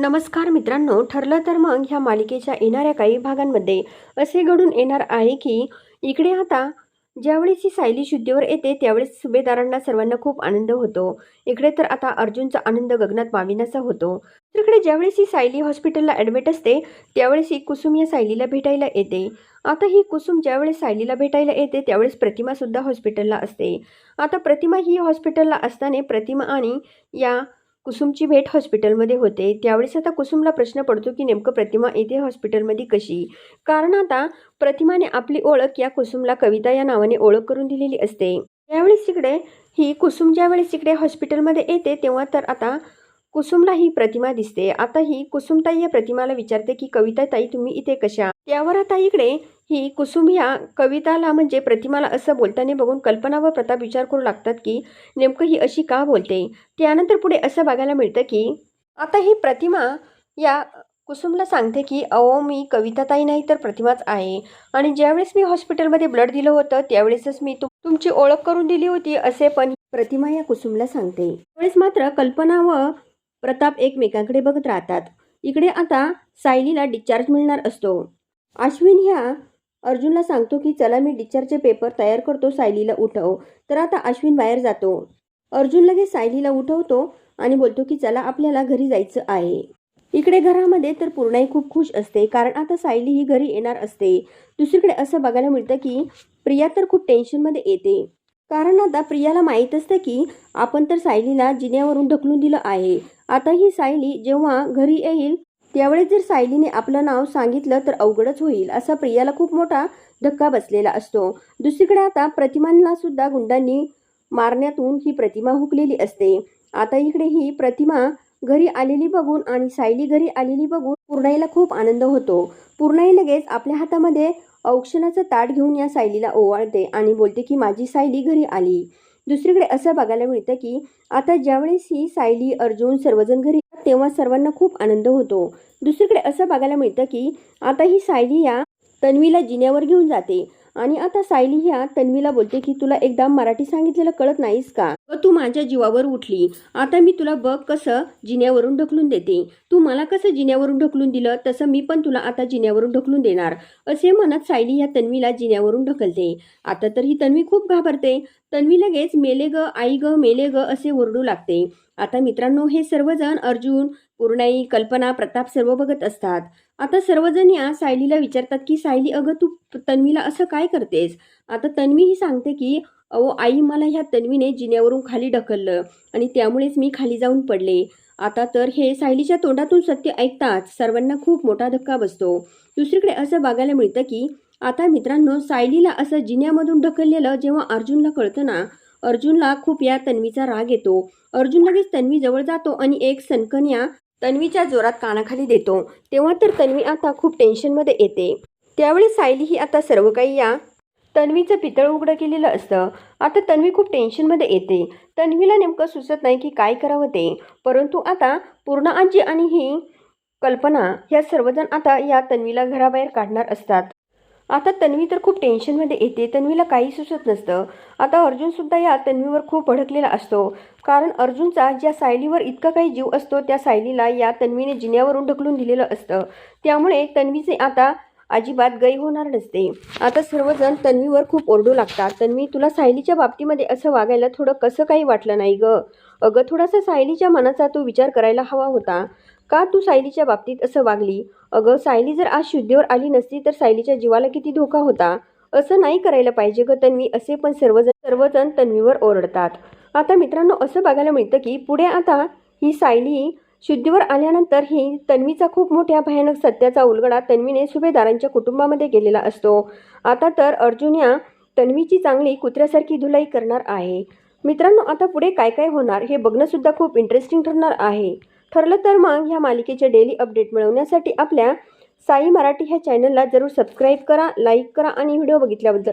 नमस्कार मित्रांनो ठरलं तर मग ह्या मालिकेच्या येणाऱ्या काही भागांमध्ये असे घडून येणार आहे की इकडे आता ज्यावेळेस ही सायली शुद्धीवर येते त्यावेळेस सुभेदारांना सर्वांना खूप आनंद होतो. इकडे तर आता अर्जुनचा आनंद गगनात माविनाचा होतो. तर इकडे ज्यावेळेस ही सायली हॉस्पिटलला ॲडमिट असते त्यावेळेस ही कुसुम या सायलीला भेटायला येते. आता ही कुसुम ज्यावेळेस सायलीला भेटायला येते त्यावेळेस प्रतिमासुद्धा हॉस्पिटलला असते. आता प्रतिमा ही हॉस्पिटलला असताना प्रतिमा आणि या कुसुमची भेट हॉस्पिटलमध्ये होते. त्यावेळेस आता कुसुमला प्रश्न पडतो की नेमकं प्रतिमा येते हॉस्पिटलमध्ये कशी? कारण आता प्रतिमाने आपली ओळख या कुसुमला कविता या नावाने ओळख करून दिलेली असते. त्यावेळेस तिकडे ही कुसुम ज्यावेळेस तिकडे हॉस्पिटलमध्ये येते तेव्हा तर आता कुसुमला ही प्रतिमा दिसते. आता ही कुसुमताई या प्रतिमाला विचारते की कविता ताई तुम्ही इथे कशा? त्यावर आता इकडे ही कुसुम या कविताला म्हणजे प्रतिमाला असं बोलताना बघून कल्पना व प्रताप विचार करू लागतात की नेमकं ही अशी का बोलते? त्यानंतर पुढे असं बघायला मिळतं की आता ही प्रतिमा या कुसुमला सांगते की अहो मी कविताताई नाही तर प्रतिमाच आहे. आणि ज्यावेळेस मी हॉस्पिटलमध्ये ब्लड दिलं होतं त्यावेळेसच मी तुम तुमची ओळख करून दिली होती असे पण प्रतिमा या कुसुमला सांगते. त्यावेळेस मात्र कल्पना व प्रताप एकमेकांकडे बघत राहतात. इकडे आता सायलीला डिस्चार्ज मिळणार असतो. अश्विन ह्या अर्जुनला सांगतो की चला मी डिस्चार्जचे पेपर तयार करतो सायलीला उठव. तर आता अश्विन बाहेर जातो. अर्जुन लगेच सायलीला उठवतो आणि बोलतो की चला आपल्याला घरी जायचं आहे. इकडे घरामध्ये तर पूर्णाई खूप खुश असते कारण आता सायली ही घरी येणार असते. दुसरीकडे असं बघायला मिळतं की प्रिया तर खूप टेन्शनमध्ये येते. कारण आता प्रियाला माहीत असतं की आपण तर सायलीला जिन्यावरून ढकलून दिलं आहे. आता ही सायली जेव्हा घरी येईल त्यावेळेस जर सायलीने आपलं नाव सांगितलं तर अवघडच होईल असा प्रियाला खूप मोठा धक्का बसलेला असतो. दुसरीकडे आता प्रतिमांना सुद्धा गुंडांनी मारण्यातून ही प्रतिमा हुकलेली असते. आता इकडे ही प्रतिमा घरी आलेली बघून आणि सायली घरी आलेली बघून पूर्णाईला खूप आनंद होतो. पूर्णाई लगेच आपल्या हातामध्ये औक्षणाचं ताट घेऊन या सायलीला ओवाळते आणि बोलते की माझी सायली घरी आली. दुसरीकडे असं बघायला मिळतं की आता ज्यावेळेस ही सायली अर्जुन सर्वजण घरी येतात, तेव्हा सर्वांना खूप आनंद होतो. दुसरीकडे असं बघायला मिळतं की आता ही सायली या तन्वीला जिन्यावर घेऊन जाते. आणि आता सायली ह्या तन्वीला बोलते की तुला एकदा मराठी सांगितलेलं कळत नाहीस का? व तू माझ्या जीवावर उठली. आता मी तुला बघ कसं जिन्यावरून ढकलून देते. तू मला कसं जिन्यावरून ढकलून दिलं तसं मी पण तुला आता जिन्यावरून ढकलून देणार. असे म्हणत सायली ह्या तन्वीला जिन्यावरून ढकलते. आता तर ही तन्वी खूप घाबरते. तन्वी लगेच मेले ग आई ग मेले ग असे ओरडू लागते. आता मित्रांनो हे सर्वजण अर्जुन पूर्णाई कल्पना प्रताप सर्व बघत असतात. आता सर्वजण या सायलीला विचारतात की सायली अगं तू तन्वीला असं काय करतेस? आता तन्वी ही सांगते की अहो आई मला ह्या तन्वीने जिन्यावरून खाली ढकललं आणि त्यामुळेच मी खाली जाऊन पडले. आता तर हे सायलीच्या तोंडातून सत्य ऐकताच सर्वांना खूप मोठा धक्का बसतो. दुसरीकडे असं बघायला मिळतं की आता मित्रांनो सायलीला असं जिन्यामधून ढकललेलं जेव्हा अर्जुनला कळतं ना अर्जुनला खूप या तन्वीचा राग येतो. अर्जुन लगेच तन्वी जवळ जातो आणि एक सनकन्या तन्वीच्या जोरात कानाखाली देतो. तेव्हा तर तन्वी आता खूप टेन्शनमध्ये येते. त्यावेळी सायली ही आता सर्व काही या तन्वीचं पितळ उघडं केलेलं असतं. आता तन्वी खूप टेन्शनमध्ये येते. तन्वीला नेमकं सुचत नाही की काय करावं ते. परंतु आता पूर्ण आजी आणि ही कल्पना ह्या सर्वजण आता या तन्वीला घराबाहेर काढणार असतात. आता तन्वी तर खूप टेन्शनमध्ये येते. तन्वीला काही सुचत नसतं. आता अर्जुनसुद्धा या तन्वीवर खूप भडकलेला असतो. कारण अर्जुनचा ज्या सायलीवर इतका काही जीव असतो त्या सायलीला या तन्वीने जिन्यावरून ढकलून दिलेलं असतं. त्यामुळे तन्वीचे आता अजिबात गै होणार नसते. आता सर्वजण तन्वीवर खूप ओरडू लागतात. तन्वी तुला सायलीच्या बाबतीमध्ये असं वागायला थोडं कसं काही वाटलं नाही गं? अगं थोडासा सायलीच्या मनाचा तू विचार करायला हवा होता. का तू सायलीच्या बाबतीत असं वागली? अगं सायली जर आज शुद्धीवर आली नसती तर सायलीच्या जीवाला किती धोका होता? असं नाही करायला पाहिजे ग तन्वी असे पण सर्वजण सर्वजण तन्वीवर ओरडतात. आता मित्रांनो असं बघायला मिळतं की पुढे आता ही सायली शुद्धीवर आल्यानंतर ही तन्वीचा खूप मोठ्या भयानक सत्याचा उलगडा तन्वीने सुभेदारांच्या कुटुंबामध्ये गेलेला असतो. आता तर अर्जुन या तन्वीची चांगली कुत्र्यासारखी धुलाई करणार आहे. मित्रांनो आता पुढे काय काय होणार हे बघणंसुद्धा खूप इंटरेस्टिंग ठरणार आहे. ठरलं तर मग ह्या मालिकेचे डेली अपडेट मिळवण्यासाठी आपल्या साई मराठी ह्या चॅनलला जरूर सबस्क्राईब करा लाईक करा आणि व्हिडिओ बघितल्याबद्दल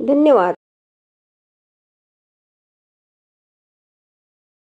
धन्यवाद.